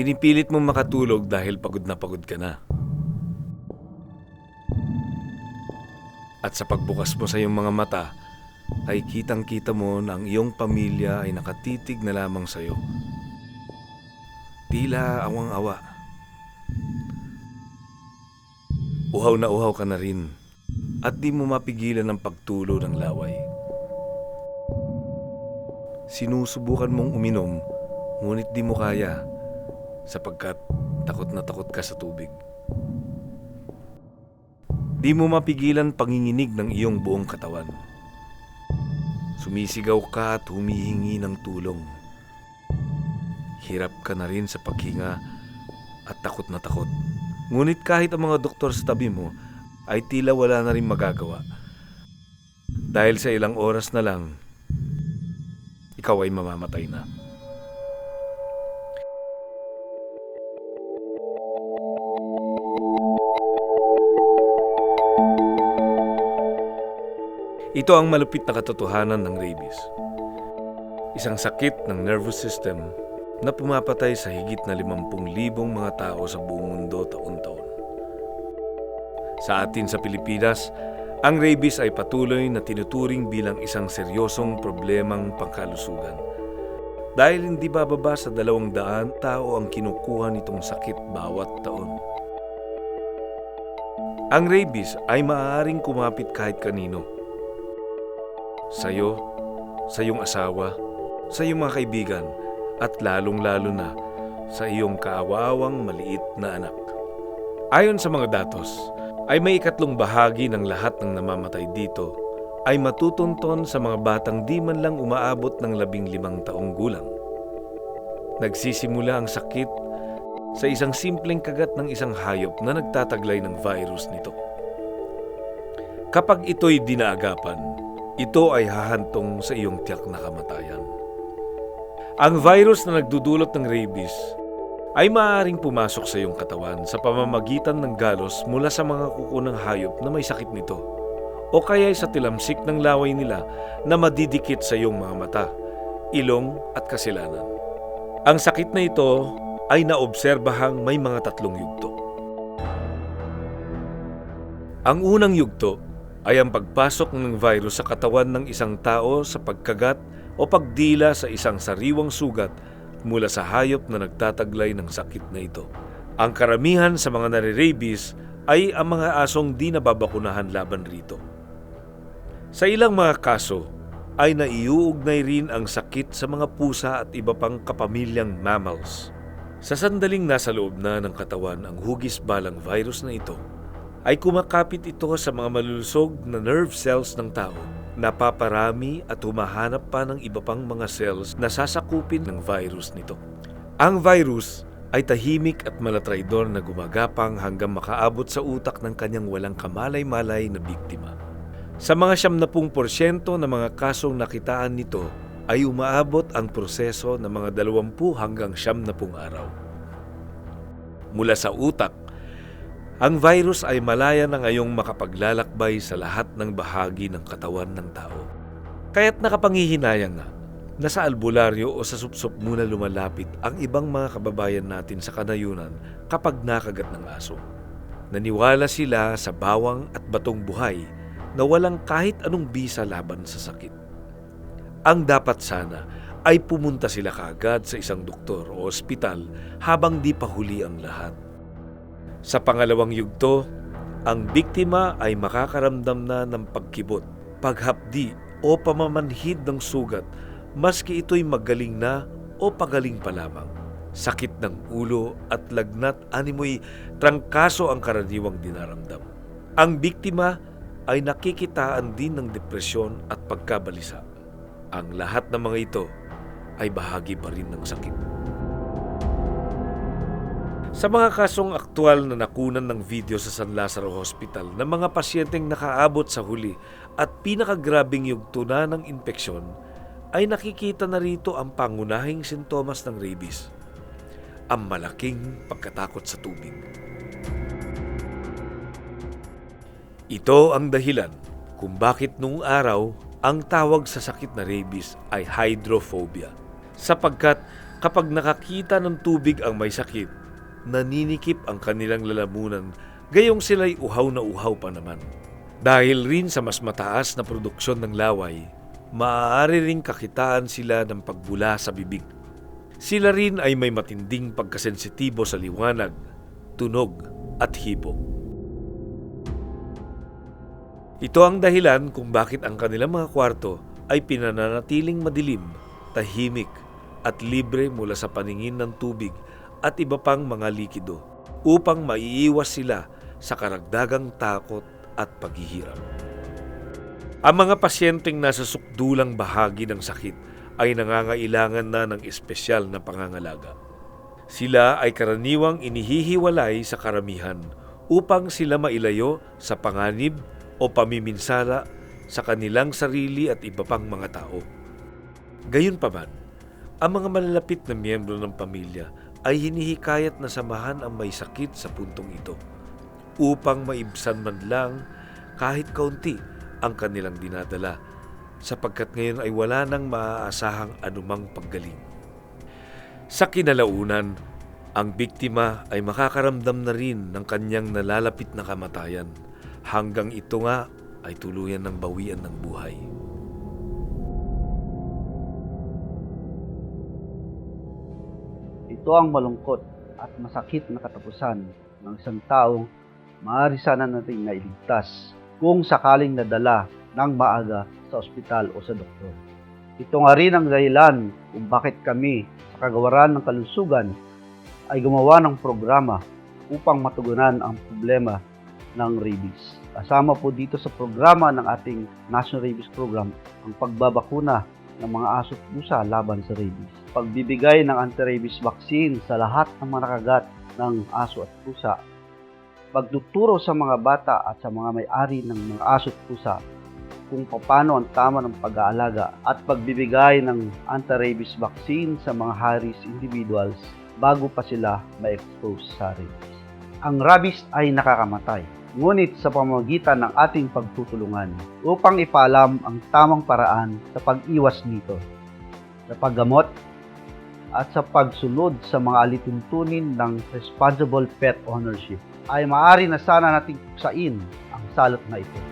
Pinipilit mong makatulog dahil pagod na pagod ka na. At sa pagbukas mo sa iyong mga mata, ay kitang-kita mo na ang iyong pamilya ay nakatitig na lamang sa iyo. Tila awang-awa. Uhaw na uhaw ka na rin at di mo mapigilan ang pagtulo ng laway. Sinusubukan mong uminom, ngunit di mo kaya sapagkat takot na takot ka sa tubig. Di mo mapigilan panginginig ng iyong buong katawan. Sumisigaw ka at humihingi ng tulong. Hirap ka na rin sa paghinga at takot na takot. Ngunit kahit ang mga doktor sa tabi mo ay tila wala na rin magagawa. Dahil sa ilang oras na lang, ikaw ay mamamatay na. Ito ang malupit na katotohanan ng rabies. Isang sakit ng nervous system na pumapatay sa higit na 50,000 mga tao sa buong mundo taon-taon. Sa atin sa Pilipinas, ang rabies ay patuloy na tinuturing bilang isang seryosong problemang pangkalusugan. Dahil hindi bababa sa dalawang daan tao ang kinukuha nitong sakit bawat taon. Ang rabies ay maaaring kumapit kahit kanino. Sa'yo, sa iyong asawa, sa iyong mga kaibigan, at lalong-lalo na sa iyong kaawawang maliit na anak. Ayon sa mga datos, ay may ikatlong bahagi ng lahat ng namamatay dito ay matutunton sa mga batang di man lang umaabot ng labing limang taong gulang. Nagsisimula ang sakit sa isang simpleng kagat ng isang hayop na nagtataglay ng virus nito. Kapag ito'y dinaagapan, ito ay hahantong sa iyong tiyak na kamatayan. Ang virus na nagdudulot ng rabies ay maaaring pumasok sa iyong katawan sa pamamagitan ng galos mula sa mga kuko ng hayop na may sakit nito o kaya sa tilamsik ng laway nila na madidikit sa iyong mga mata, ilong at kasilanan. Ang sakit na ito ay naobserbahang may mga tatlong yugto. Ang unang yugto ay ang pagpasok ng virus sa katawan ng isang tao sa pagkagat o pagdila sa isang sariwang sugat mula sa hayop na nagtataglay ng sakit na ito. Ang karamihan sa mga nare-rabies ay ang mga asong di nababakunahan laban rito. Sa ilang mga kaso, ay naiuugnay rin ang sakit sa mga pusa at iba pang kapamilyang mammals. Sa sandaling nasa loob na ng katawan ang hugis balang virus na ito, ay kumakapit ito sa mga malulusog na nerve cells ng tao napaparami at humahanap pa ng iba pang mga cells na sasakupin ng virus nito. Ang virus ay tahimik at malatraidor na gumagapang hanggang makaabot sa utak ng kanyang walang kamalay-malay na biktima. Sa mga 70% ng mga kasong nakitaan nito ay umaabot ang proseso ng mga 20 hanggang 70 araw. Mula sa utak, ang virus ay malaya na ngayong makapaglalakbay sa lahat ng bahagi ng katawan ng tao. Kaya't nakapanghihinayang nga na sa albularyo o sa supsup muna lumalapit ang ibang mga kababayan natin sa kanayunan kapag nakagat ng aso. Naniwala sila sa bawang at batong buhay na walang kahit anong bisa laban sa sakit. Ang dapat sana ay pumunta sila kaagad sa isang doktor o ospital habang di pa huli ang lahat. Sa pangalawang yugto, ang biktima ay makakaramdam na ng pagkibot, paghapdi o pamamanhid ng sugat maski ito'y magaling na o pagaling pa lamang. Sakit ng ulo at lagnat animoy trangkaso ang karaniwang dinaramdam. Ang biktima ay nakikitaan din ng depresyon at pagkabalisa. Ang lahat ng mga ito ay bahagi pa rin ng sakit. Sa mga kasong aktual na nakunan ng video sa San Lazaro Hospital ng mga pasyenteng nakaabot sa huli at pinakagrabing yugto na ng infeksyon, ay nakikita na rito ang pangunahing sintomas ng rabies, ang malaking pagkatakot sa tubig. Ito ang dahilan kung bakit noong araw ang tawag sa sakit na rabies ay hydrophobia sapagkat Kapag nakakita ng tubig ang may sakit, naninikip ang kanilang lalamunan gayong sila'y uhaw na uhaw pa naman. Dahil rin sa mas mataas na produksyon ng laway, maaari ring kakitaan sila ng pagbula sa bibig. Sila rin ay may matinding pagkasensitibo sa liwanag, tunog at hipo. Ito ang dahilan kung bakit ang kanilang mga kwarto ay pinananatiling madilim, tahimik at libre mula sa paningin ng tubig at iba pang mga likido upang maiiwas sila sa karagdagang takot at paghihirap. Ang mga pasyenteng nasa sukdulang bahagi ng sakit ay nangangailangan na ng espesyal na pangangalaga. Sila ay karaniwang inihihiwalay sa karamihan upang sila mailayo sa panganib o pamiminsala sa kanilang sarili at iba pang mga tao. Gayunpaman, ang mga malalapit na miyembro ng pamilya ay hinihikayat na samahan ang may sakit sa puntong ito upang maibsan man lang kahit kaunti ang kanilang dinadala sapagkat ngayon ay wala nang maaasahang anumang paggaling. Sa kinalaunan, ang biktima ay makakaramdam na rin ng kanyang nalalapit na kamatayan hanggang ito nga ay tuluyan ng bawian ng buhay. Ito ang malungkot at masakit na katapusan ng isang taong maaari sana nating nailigtas kung sakaling nadala ng maaga sa ospital o sa doktor. Ito nga rin ang dahilan kung bakit kami sa kagawaran ng kalusugan ay gumawa ng programa upang matugunan ang problema ng rabies. Kasama po dito sa programa ng ating National Rabies Program ang pagbabakuna ng mga aso pusa laban sa rabies. Pagbibigay ng anti-rabies vaccine sa lahat ng mga nakagat ng aso at pusa. Pagtuturo sa mga bata at sa mga may-ari ng mga aso at pusa kung paano ang tama ng pag-aalaga at pagbibigay ng anti-rabies vaccine sa mga high-risk individuals bago pa sila ma-expose sa rabies. Ang rabies ay nakakamatay, ngunit sa pamamagitan ng ating pagtutulungan upang ipaalam ang tamang paraan sa pag-iwas nito, sa paggamot at sa pagsunod sa mga alituntunin ng responsible pet ownership ay maaari na sana nating puksain ang salot na ito.